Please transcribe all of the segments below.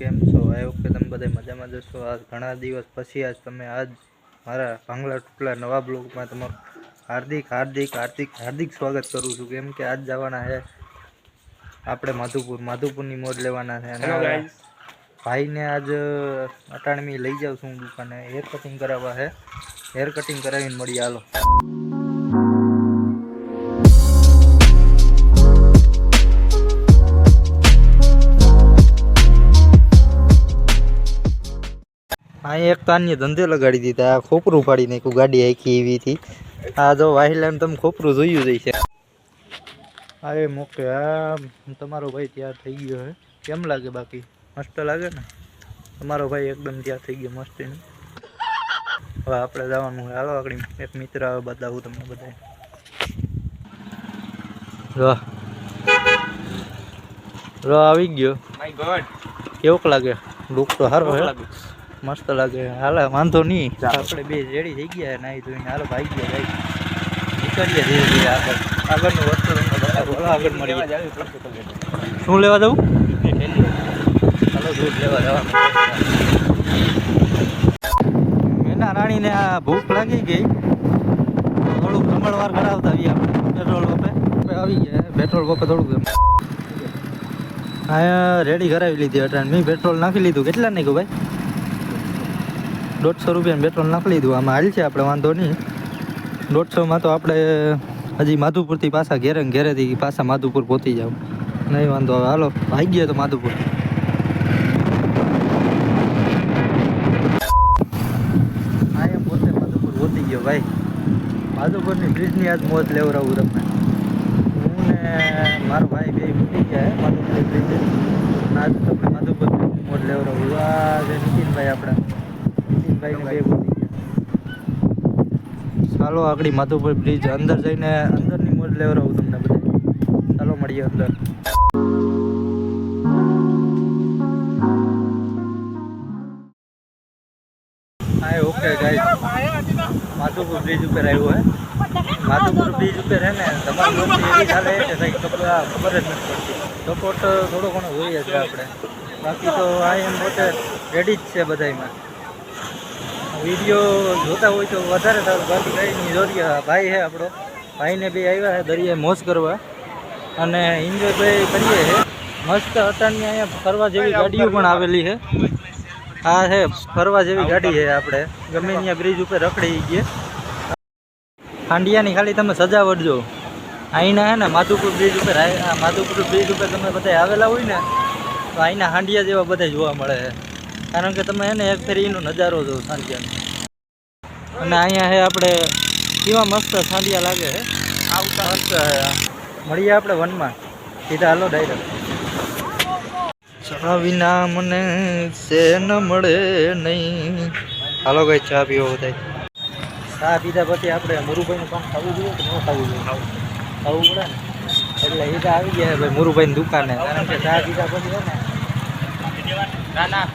કેમ છો? I hope કે તમે બધા મજામાં જશો આજ ઘણા દિવસ પછી આજ તમે આજ મારા ભાંગલા ટુકલા નવા બ્લોગમાં તમારું હાર્દિક હાર્દિક હાર્દિક હાર્દિક સ્વાગત કરું છું. કેમ કે આજ જવાના છે આપણે માધુપુર માધુપુરની મોજ લેવાના છે. અને ભાઈને આજ અટાણમી લઈ જાઉં છું દુકાને. હેર કટિંગ કરાવવા છે હેર કટિંગ કરાવીને મળીએ હાલો એક તાનની ધંધે લગાડી દીધા આ ખોપરું ફાડી નાખ્યું ગાડી આખી એવી હતી. આ જો વાહિલામ તમે ખોપરું જોયું જ છે અરે મોકે આ તમારો ભાઈ તૈયાર થઈ ગયો હે. કેમ લાગે બાકી? મસ્ત લાગે ને? તમારો ભાઈ એકદમ તૈયાર થઈ ગયો મસ્ત હવે આપણે જવાનું હોય. હાલો આગળ. એક મિત્ર આવે બતાવું તમને બધા રો આવી ગયો. કેવોક લાગે? લુક તો સારો લાગે? મસ્ત લાગે. હાલે વાંધો નહીં. આપણે બે રેડી થઈ ગયા નાહી ધોઈને હાલો ભાઈ ગયા ભાઈ. નીકળીએ ધીરે ધીરે આગળ. આગળનું વસ્તુ આગળ મળી શું લેવા જવું? હાલો દૂધ લેવા જવાનું. મેના રાણીને આ ભૂખ લાગી ગઈ. થોડુંક જમણવાર કરાવતા આવીએ આપણે. પેટ્રોલ પંપે. આવી ગયા. પેટ્રોલ પંપે થોડુંક હા રેડી કરાવી લીધી અટાણ. મેં પેટ્રોલ નાખી લીધું. કેટલા નાખ્યું ભાઈ? દોઢસો રૂપિયાનું પેટ્રોલ નાખી લીધું. આમાં હાલ છે, આપણે વાંધો નહીં. દોઢસોમાં તો આપણે હજી માધુપુરથી પાછા ઘેરે ઘેરેથી પાછા માધુપુર પહોંચી જાવ નહીં વાંધો હવે હાલો ભાઈ ગયા તો માધુપુર. પોતે માધુપુર પહોંચી ગયો ભાઈ. માધુપુરની બ્રિજની આજ મોજ લેવડાવું તમને. હું ને મારો ભાઈ બે મૂકી ગયા હે માધુપુર બ્રિજ આજ તમને માધુપુર મોજ લેવડાવું આ જે નીતિનભાઈ આપણા. ચાલો આગળ માધુપુર બ્રિજ અંદર જઈને અંદરની મોજ લેવડાવું તમને બધા ચાલો મળીએ અંદર. ઓકે માધુપુર બ્રિજ ઉપર આવ્યું હે. માધુપુર બ્રિજ ઉપર હે ને, તમારી ખબર ખબર જ થોડો ઘણો જોઈએ છે આપણે. બાકી તો આ એમ પોતે રેડી જ છે બધાયમાં. વીડિયો જોતા હોય તો વધારે સારું. બાકી કંઈ જોઈએ ભાઈ છે આપણો. ભાઈને બી આવ્યા છે દરિયાએ મોજ કરવા. અને એન્જોય ભાઈ કરીએ છે. મસ્ત અટાણની અહીંયા ફરવા જેવી ગાડીઓ પણ આવેલી છે. હા છે ફરવા જેવી ગાડી છે આપણે. ગમે ત્યાં બ્રિજ ઉપર રખડી ગઈએ હાંડિયાની ખાલી તમે સજાવટ જો. અહીંના હે ને માધુપુર બ્રિજ ઉપર માધુપુર બ્રિજ ઉપર તમે બધા આવેલા હોય ને, તો અહીંના હાંડિયા જેવા બધા જોવા મળે છે. કારણ કે તમે એને એક ફેરી એનો નજારો જો સાંધિયાનો. અને અહીંયા હે આપણે કેવા મસ્ત સાંધિયા લાગે હે. આવતા મસ્ત હે મળીએ આપણે વનમાં. સીધા હાલો ડાયરેક્ટ ચા વિના મને છે ન મળે નહીં. હાલો ભાઈ ચા પીવો બધા ચા પીધા પછી આપણે મુરુભાઈનું કામ ખાવું જોઈએ કે ન ખાવું જોઈએ? ખાવું પડે ને. એટલે એ આવી ગયા ભાઈ મુરુભાઈની દુકાને. કારણ કે ચા પીધા પછી ને. ના ના.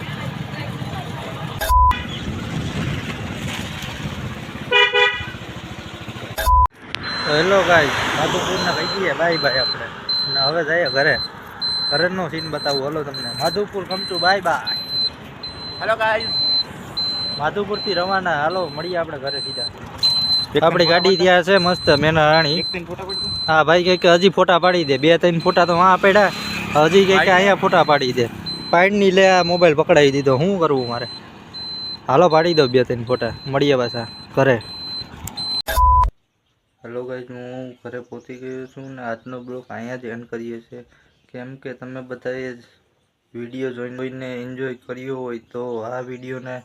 તો હેલો ગાય માધુપુરના ભાઈ ગયા બાય બાય આપણે. અને હવે જઈએ ઘરે. ઘરેનો સીન બતાવું હલો તમને. માધુપુર કમચું બાય બાય Hello guys. માધુપુરથી રવાના હાલો મળીએ આપણે ઘરે સીધા. આપણી ગાડી ત્યાં છે મસ્ત મેના રાણી. હા ભાઈ કહે કે હજી ફોટા પાડી દે. બે ત્રણ ફોટા તો વાં પડ્યા. હજી કહે કે અહીંયા ફોટા પાડી દે. પાડીની લે આ મોબાઈલ પકડાવી દીધો. શું કરવું મારે? હાલો પાડી દો બે ત્રણ ફોટા. મળીએ પાછા ઘરે. હેલો ગાઈઝ હું ઘરે પહોંચી ગયો છું ને આજનો બ્લોગ અહીંયા જ એન્ડ કરીએ છીએ. કેમ કે તમે બધાએ વીડિયો જોઈને જોઈને એન્જોય કર્યો હોય તો આ વિડીયોને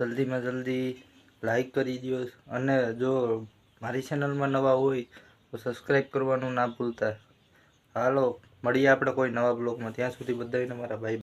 જલ્દીમાં જલ્દી લાઈક કરી દો. અને જો મારી ચેનલમાં નવા હોય તો સબસ્ક્રાઈબ કરવાનું ના ભૂલતા. હાલો, મળીએ આપણે કોઈ નવા બ્લોગમાં. ત્યાં સુધી બધાને મારા ભાઈ